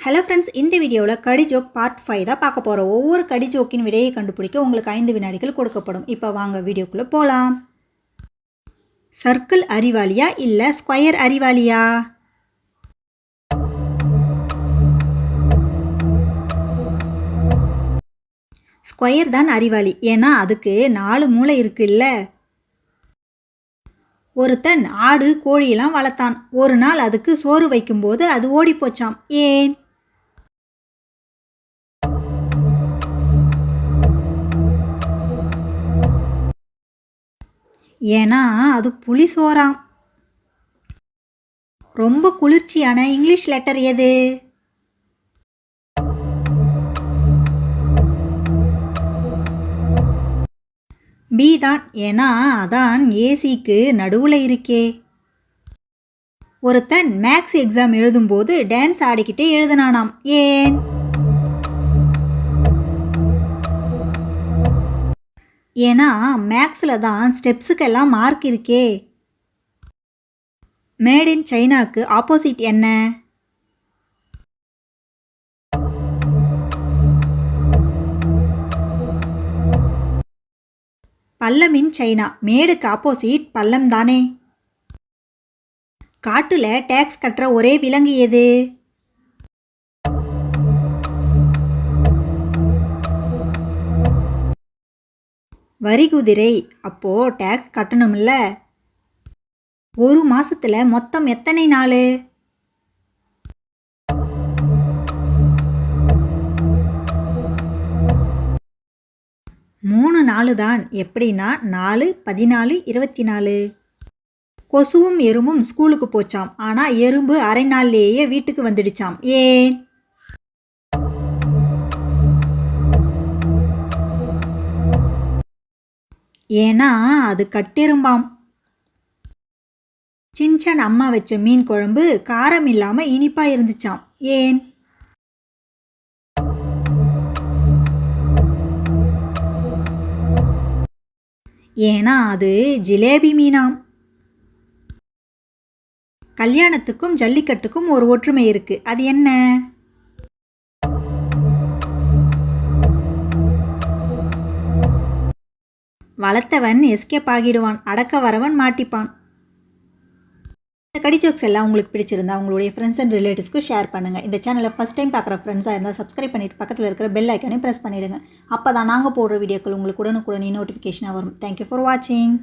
Hello friends இந்த வீடியோவில் கடி ஜோக் பார்ட் ஃபைவ் தான் பார்க்க போகிறோம் ஒவ்வொரு கடி ஜோக்கின் விடையை கண்டுபிடிக்க உங்களுக்கு ஐந்து வினாடிகள் கொடுக்கப்படும். இப்போ வாங்க வீடியோக்குள்ளே போகலாம் சர்க்கிள் அறிவாளியா இல்லை ஸ்கொயர் அறிவாளியா? ஸ்கொயர் தான் அறிவாளி. ஏன்னா அதுக்கு நாலு மூளை இருக்குல்ல. ஒருத்தன் ஆடு கோழியெல்லாம் வளர்த்தான். ஒரு நாள் அதுக்கு சோறு வைக்கும்போது அது ஓடிப்போச்சாம் ஏன்? ஏன்னா அது புலி சோறாம். ரொம்ப குளிர்ச்சியான இங்கிலீஷ் லெட்டர் எது? பி தான். ஏன்னா அதான் ஏசிக்கு நடுவில் இருக்கே. ஒருத்தன் மேக்ஸ் எக்ஸாம் எழுதும்போது டான்ஸ் ஆடிக்கிட்டே எழுதுனானாம். ஏன்? ஏன்னா மேக்ஸில் தான் ஸ்டெப்ஸுக்கெல்லாம் மார்க் இருக்கே. மேட் இன் சைனாக்கு ஆப்போசிட் என்ன? பல்லம் இன் சைனா மேடுக்கு ஆப்போசிட் பல்லம் தானே? காட்டில் டேக்ஸ் கட்டுற ஒரே விலங்கு எது? வரி குதிரை அப்போ டேக்ஸ் கட்டணும்ல? ஒரு மாசத்துல மொத்தம் எத்தனை நாள்? மூணு நாலு தான் எப்படின்னா நாலு பதினாலு இருபத்தி நாலு கொசுவும் எறும்பும் ஸ்கூலுக்கு போச்சாம். ஆனால் எறும்பு அரை நாள்லேயே வீட்டுக்கு வந்துடுச்சாம். ஏன்? ஏன்னா அது கட்டெரும்பாம். சின்சன் அம்மா வச்ச மீன் குழம்பு காரம் இல்லாமல் இனிப்பாக இருந்துச்சாம். ஏன்? ஏன்னா அது ஜிலேபி மீனாம். கல்யாணத்துக்கும் ஜல்லிக்கட்டுக்கும் ஒரு ஒற்றுமை இருக்கு. அது என்ன? வளர்த்தவன் எஸ்கேப் ஆகிடுவான். அடக்க வரவன் மாட்டிப்பான். இந்த கடி ஜோக்ஸ் எல்லாம் உங்களுக்கு பிடிச்சிருந்தா உங்களுடைய ஃப்ரெண்ட்ஸ் அண்ட் ரிலேட்டிவ்ஸ்க்கு ஷேர் பண்ணுங்கள் இந்த சேனலை ஃபஸ்ட் டைம் பார்க்குற ஃப்ரெண்ட்ஸாக இருந்தால் சப்ஸ்கிரைப் பண்ணிவிட்டு பக்கத்தில் இருக்கிற பெல் ஐக்கானே ப்ரெஸ் பண்ணிவிடுங்க அப்போ தான் நாங்கள் போடுற வீடியோக்கள் உங்களுக்கு உடனுக்குடனே நோட்டிஃபிகேஷனாக வரும். தேங்க்யூ ஃபார் வாட்சிங்